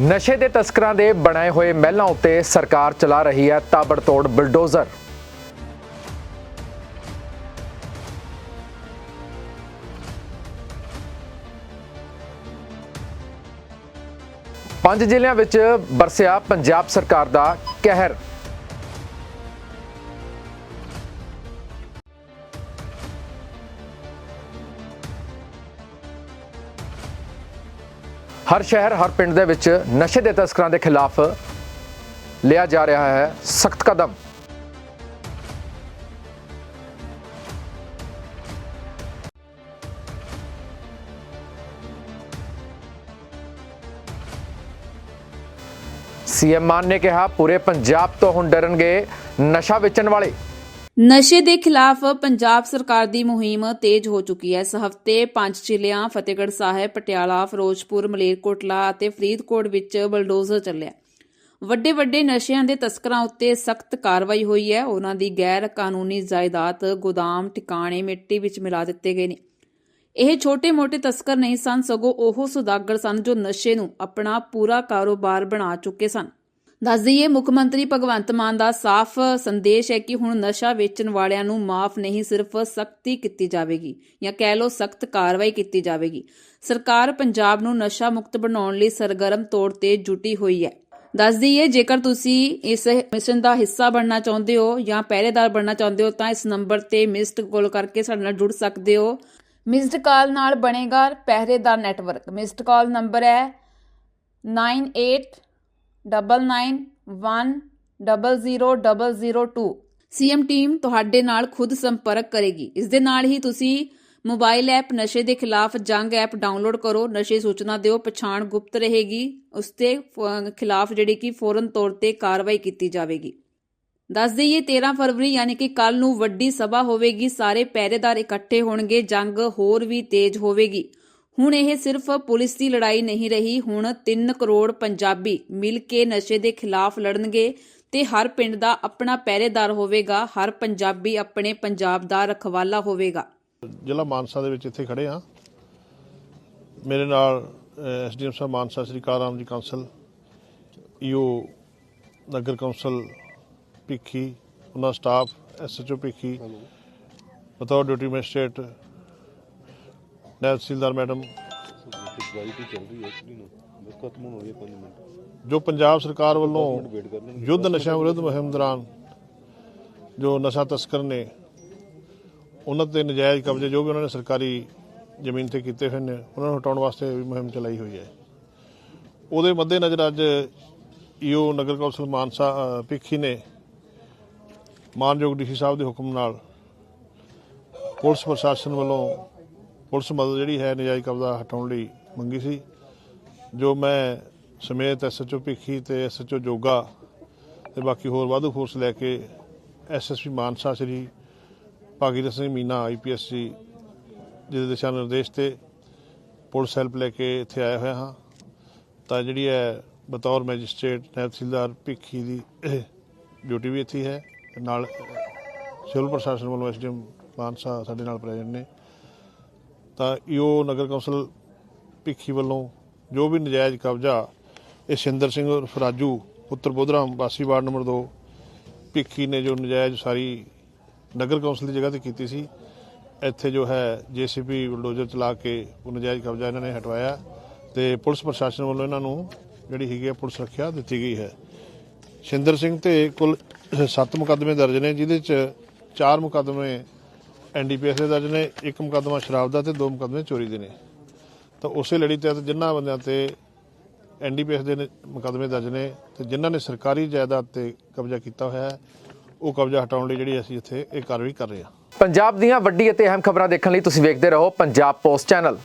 ਨਸ਼ੇ ਦੇ ਤਸਕਰਾਂ ਦੇ ਬਣਾਏ ਹੋਏ ਮਹਿਲਾਂ ਉੱਤੇ ਸਰਕਾਰ ਚਲਾ ਰਹੀ ਹੈ ਤਾਬੜਤੋੜ ਬਲਡੋਜ਼ਰ। ਪੰਜ ਜ਼ਿਲ੍ਹਿਆਂ ਵਿੱਚ ਬਰਸਿਆ ਪੰਜਾਬ ਸਰਕਾਰ ਦਾ ਕਹਿਰ। ਹਰ ਸ਼ਹਿਰ, ਹਰ ਪਿੰਡ ਦੇ ਵਿੱਚ ਨਸ਼ੇ ਦੇ ਤਸਕਰਾਂ ਦੇ ਖਿਲਾਫ ਲਿਆ ਜਾ ਰਿਹਾ ਹੈ ਸਖਤ ਕਦਮ। ਸੀਐਮ ਮਾਨ ਨੇ ਕਿਹਾ, ਪੂਰੇ ਪੰਜਾਬ ਤੋਂ ਹੁਣ ਡਰਨਗੇ ਨਸ਼ਾ ਵੇਚਣ ਵਾਲੇ। ਨਸ਼ੇ ਦੇ ਖਿਲਾਫ ਪੰਜਾਬ ਸਰਕਾਰ ਦੀ ਮੁਹਿੰਮ ਤੇਜ਼ ਹੋ ਚੁੱਕੀ ਹੈ। ਇਸ ਹਫ਼ਤੇ ਪੰਜ ਜ਼ਿਲ੍ਹਿਆਂ, ਫਤਿਹਗੜ੍ਹ ਸਾਹਿਬ, ਪਟਿਆਲਾ, ਫਿਰੋਜ਼ਪੁਰ, ਮਲੇਰਕੋਟਲਾ ਅਤੇ ਫਰੀਦਕੋਟ ਵਿੱਚ ਬਲਡੋਜ਼ਰ ਚੱਲਿਆ। ਵੱਡੇ ਵੱਡੇ ਨਸ਼ਿਆਂ ਦੇ ਤਸਕਰਾਂ ਉੱਤੇ ਸਖਤ ਕਾਰਵਾਈ ਹੋਈ ਹੈ। ਉਹਨਾਂ ਦੀ ਗੈਰ ਕਾਨੂੰਨੀ ਜਾਇਦਾਦ, ਗੋਦਾਮ ਟਿਕਾਣੇ ਮਿੱਟੀ ਵਿੱਚ ਮਿਲਾ ਦਿੱਤੇ ਗਏ ਨੇ। ਇਹ ਛੋਟੇ-ਮੋਟੇ ਤਸਕਰ ਨਹੀਂ ਸਨ, ਸਗੋਂ ਉਹ ਸੁਦਾਗਰ ਸਨ ਜੋ ਨਸ਼ੇ ਨੂੰ ਆਪਣਾ ਪੂਰਾ ਕਾਰੋਬਾਰ ਬਣਾ ਚੁੱਕੇ ਸਨ। ਦੱਸ ਦਈਏ, ਮੁੱਖ ਮੰਤਰੀ ਭਗਵੰਤ ਮਾਨ ਦਾ ਸਾਫ਼ ਸੰਦੇਸ਼ ਹੈ ਕਿ ਹੁਣ ਨਸ਼ਾ ਵੇਚਣ ਵਾਲਿਆਂ ਨੂੰ ਮਾਫ ਨਹੀਂ, ਸਿਰਫ ਸਖਤੀ ਕੀਤੀ ਜਾਵੇਗੀ ਜਾਂ ਕਹਿ ਲਓ ਸਖਤ ਕਾਰਵਾਈ ਕੀਤੀ ਜਾਵੇਗੀ। ਸਰਕਾਰ ਪੰਜਾਬ ਨੂੰ ਨਸ਼ਾ ਮੁਕਤ ਬਣਾਉਣ ਲਈ ਸਰਗਰਮ ਤੌਰ ਤੇ ਜੁਟੀ ਹੋਈ ਹੈ। ਦੱਸ ਦਈਏ, ਜੇਕਰ ਤੁਸੀਂ ਇਸ ਮਿਸ਼ਨ ਦਾ ਹਿੱਸਾ ਬਣਨਾ ਚਾਹੁੰਦੇ ਹੋ ਜਾਂ ਪਹਿਰੇਦਾਰ ਬਣਨਾ ਚਾਹੁੰਦੇ ਹੋ, ਤਾਂ ਇਸ ਨੰਬਰ ਤੇ ਮਿਸਡ ਕਾਲ ਕਰਕੇ ਸਾਡੇ ਨਾਲ ਜੁੜ ਸਕਦੇ ਹੋ। ਮਿਸਡ ਕਾਲ ਨਾਲ ਬਣੇਗਾ ਪਹਿਰੇਦਾਰ ਨੈਟਵਰਕ। ਮਿਸਡ ਕਾਲ ਨੰਬਰ ਹੈ 98 99100002 ਸੀਐਮ ਟੀਮ ਤੁਹਾਡੇ ਨਾਲ ਖੁਦ ਸੰਪਰਕ ਕਰੇਗੀ। ਇਸ ਦੇ ਨਾਲ ਹੀ ਤੁਸੀਂ ਮੋਬਾਈਲ ਐਪ ਨਸ਼ੇ ਦੇ ਖਿਲਾਫ ਜੰਗ ਐਪ ਡਾਊਨਲੋਡ ਕਰੋ। ਨਸ਼ੇ ਸੂਚਨਾ ਦਿਓ, ਪਛਾਣ ਗੁਪਤ ਰਹੇਗੀ। ਉਸ ਦੇ ਖਿਲਾਫ ਜਿਹੜੀ ਕਿ ਫੌਰਨ ਤੌਰ ਤੇ ਕਾਰਵਾਈ ਕੀਤੀ ਜਾਵੇਗੀ। ਦੱਸ ਦਈਏ 13 ਫਰਵਰੀ ਯਾਨੀ ਕਿ ਕੱਲ ਨੂੰ ਵੱਡੀ ਸਭਾ ਹੋਵੇਗੀ। ਸਾਰੇ ਪਹਿਰੇਦਾਰ ਇਕੱਠੇ ਹੋਣਗੇ। ਜੰਗ ਹੋਰ ਵੀ ਤੇਜ਼ ਹੋਵੇਗੀ। ਹੁਣ ਇਹ ਸਿਰਫ ਪੁਲਿਸ ਦੀ ਲੜਾਈ ਨਹੀਂ ਰਹੀ, ਹੁਣ 3 ਕਰੋੜ ਪੰਜਾਬੀ ਮਿਲ ਕੇ ਨਸ਼ੇ ਦੇ ਖਿਲਾਫ ਲੜਨਗੇ ਤੇ ਹਰ ਪਿੰਡ ਦਾ ਆਪਣਾ ਪਹਿਰੇਦਾਰ ਹੋਵੇਗਾ, ਹਰ ਪੰਜਾਬੀ ਆਪਣੇ ਪੰਜਾਬ ਦਾ ਰਖਵਾਲਾ ਹੋਵੇਗਾ। ਜ਼ਿਲ੍ਹਾ ਮਾਨਸਾ ਦੇ ਵਿੱਚ ਇੱਥੇ ਖੜੇ ਆ ਮੇਰੇ ਨਾਲ ਐਸਡੀਐਮ ਸਾਹਿਬ ਮਾਨਸਾ, ਸ੍ਰੀ ਕਾਰਾਮ ਜੀ ਕਾਉਂਸਲ ਈਓ ਨਗਰ ਕੌਂਸਲ ਭਿੱਖੀ, ਉਹਨਾਂ ਸਟਾਫ ਐਸਐਚਓ ਭਿੱਖੀ, ਬਤੌਰ ਡਿਊਟੀ ਮੈਜਿਸਟ੍ਰੇਟ ਨਾਇਬ ਤਹਿਸੀਲਦਾਰ ਮੈਡਮ। ਜੋ ਪੰਜਾਬ ਸਰਕਾਰ ਵੱਲੋਂ ਯੁੱਧ ਨਸ਼ਾ ਵਿਰੁੱਧ ਮੁਹਿੰਮ ਦੌਰਾਨ ਜੋ ਨਸ਼ਾ ਤਸਕਰ ਨੇ ਉਹਨਾਂ ਤੇ ਨਜਾਇਜ਼ ਕਬਜ਼ੇ ਜੋ ਵੀ ਉਹਨਾਂ ਨੇ ਸਰਕਾਰੀ ਜ਼ਮੀਨ ਤੇ ਕੀਤੇ ਹੋਏ ਨੇ ਉਹਨਾਂ ਨੂੰ ਹਟਾਉਣ ਵਾਸਤੇ ਵੀ ਮੁਹਿੰਮ ਚਲਾਈ ਹੋਈ ਹੈ। ਉਹਦੇ ਮੱਦੇਨਜ਼ਰ ਅੱਜ ਈਓ ਨਗਰ ਕੌਂਸਲ ਮਾਨਸਾ ਅ, ਭਿੱਖੀ ਨੇ ਮਾਨਯੋਗ ਡੀਸੀ ਸਾਹਿਬ ਦੇ ਹੁਕਮ ਨਾਲ ਪੁਲਿਸ ਪ੍ਰਸ਼ਾਸਨ ਵੱਲੋਂ ਪੁਲਿਸ ਮਦਦ ਜਿਹੜੀ ਹੈ ਨਜਾਇਜ਼ ਕਬਜ਼ਾ ਹਟਾਉਣ ਲਈ ਮੰਗੀ ਸੀ। ਜੋ ਮੈਂ ਸਮੇਤ ਐਸਐਚਓ ਭਿੱਖੀ ਤੇ ਐਸਐਚਓ ਜੋਗਾ ਤੇ ਬਾਕੀ ਹੋਰ ਵਾਧੂ ਫੋਰਸ ਲੈ ਕੇ ਐਸਐਸਪੀ ਮਾਨਸਾ ਸ੍ਰੀ ਭਾਗੀਰਥ ਸਿੰਘ ਮੀਨਾ ਆਈਪੀਐਸ ਜੀ ਜਿਹਦੇ ਦਿਸ਼ਾ ਨਿਰਦੇਸ਼ ਤੇ ਪੁਲਿਸ ਹੈਲਪ ਲੈ ਕੇ ਇੱਥੇ ਆਇਆ ਹੋਇਆ ਹਾਂ। ਤਾਂ ਜਿਹੜੀ ਹੈ ਬਤੌਰ ਮੈਜਿਸਟ੍ਰੇਟ ਤਹਿਸੀਲਦਾਰ ਭਿੱਖੀ ਦੀ ਡਿਊਟੀ ਵੀ ਇੱਥੇ ਹੈ ਨਾਲ ਸਿਵਲ ਪ੍ਰਸ਼ਾਸਨ ਵੱਲੋਂ ਐਸਡੀਐਮ ਮਾਨਸਾ ਸਾਡੇ ਨਾਲ ਪ੍ਰੈਜ਼ੈਂਟ ਨੇ। ਤਾਂ ਈਓ ਨਗਰ ਕੌਂਸਲ ਭਿੱਖੀ ਵੱਲੋਂ ਜੋ ਵੀ ਨਜਾਇਜ਼ ਕਬਜ਼ਾ ਇਹ ਸਿੰਦਰ ਸਿੰਘ ਉਰਫ ਰਾਜੂ, ਪੁੱਤਰ ਬੋਧਰਾਮ ਵਾਸੀ ਵਾਰਡ ਨੰਬਰ 2 ਭਿੱਖੀ ਨੇ ਜੋ ਨਜਾਇਜ਼ ਸਾਰੀ ਨਗਰ ਕੌਂਸਲ ਦੀ ਜਗ੍ਹਾ ਤੇ ਕੀਤੀ ਸੀ, ਇੱਥੇ ਜੋ ਹੈ ਜੀਸੀਪੀ ਬਲਡੋਜ਼ਰ ਚਲਾ ਕੇ ਉਹ ਨਜਾਇਜ਼ ਕਬਜ਼ਾ ਇਹਨਾਂ ਨੇ ਹਟਵਾਇਆ ਤੇ ਪੁਲਿਸ ਪ੍ਰਸ਼ਾਸਨ ਵੱਲੋਂ ਇਹਨਾਂ ਨੂੰ ਜਿਹੜੀ ਹੈਗੀ ਹੈ ਪੁਲਿਸ ਰੱਖਿਆ ਦਿੱਤੀ ਗਈ ਹੈ। ਸਿੰਦਰ ਸਿੰਘ ਤੇ ਕੁੱਲ 7 ਮੁਕੱਦਮੇ ਦਰਜ ਨੇ, ਜਿਹਦੇ ਚ 4 ਮੁਕੱਦਮੇ ਐਨਡੀਪੀਐਸ ਦੇ ਦਰਜ ਨੇ, ਇੱਕ ਮੁਕੱਦਮਾ ਸ਼ਰਾਬ ਦਾ ਤੇ ਦੋ ਮੁਕੱਦਮੇ ਚੋਰੀ ਦੇ ਨੇ। ਤਾਂ ਉਸੇ ਲੜੀ ਤਹਿਤ ਜਿਨ੍ਹਾਂ ਬੰਦਿਆਂ ਤੇ ਐਨਡੀਪੀਐਸ ਦੇ ਮੁਕੱਦਮੇ ਦਰਜ ਨੇ ਤੇ ਜਿਨ੍ਹਾਂ ਨੇ ਸਰਕਾਰੀ ਜਾਇਦਾਦ ਤੇ ਕਬਜ਼ਾ ਕੀਤਾ ਹੋਇਆ ਹੈ, ਉਹ ਕਬਜ਼ਾ ਹਟਾਉਣ ਲਈ ਜਿਹੜੀ ਅਸੀਂ ਇੱਥੇ ਇਹ ਕਾਰਵਾਈ ਕਰ ਰਹੇ ਹਾਂ। ਪੰਜਾਬ ਦੀਆਂ ਵੱਡੀ ਅਤੇ ਅਹਿਮ ਖਬਰਾਂ ਦੇਖਣ ਲਈ ਤੁਸੀਂ ਵੇਖਦੇ ਰਹੋ ਪੰਜਾਬ ਪੋਸਟ ਚੈਨਲ।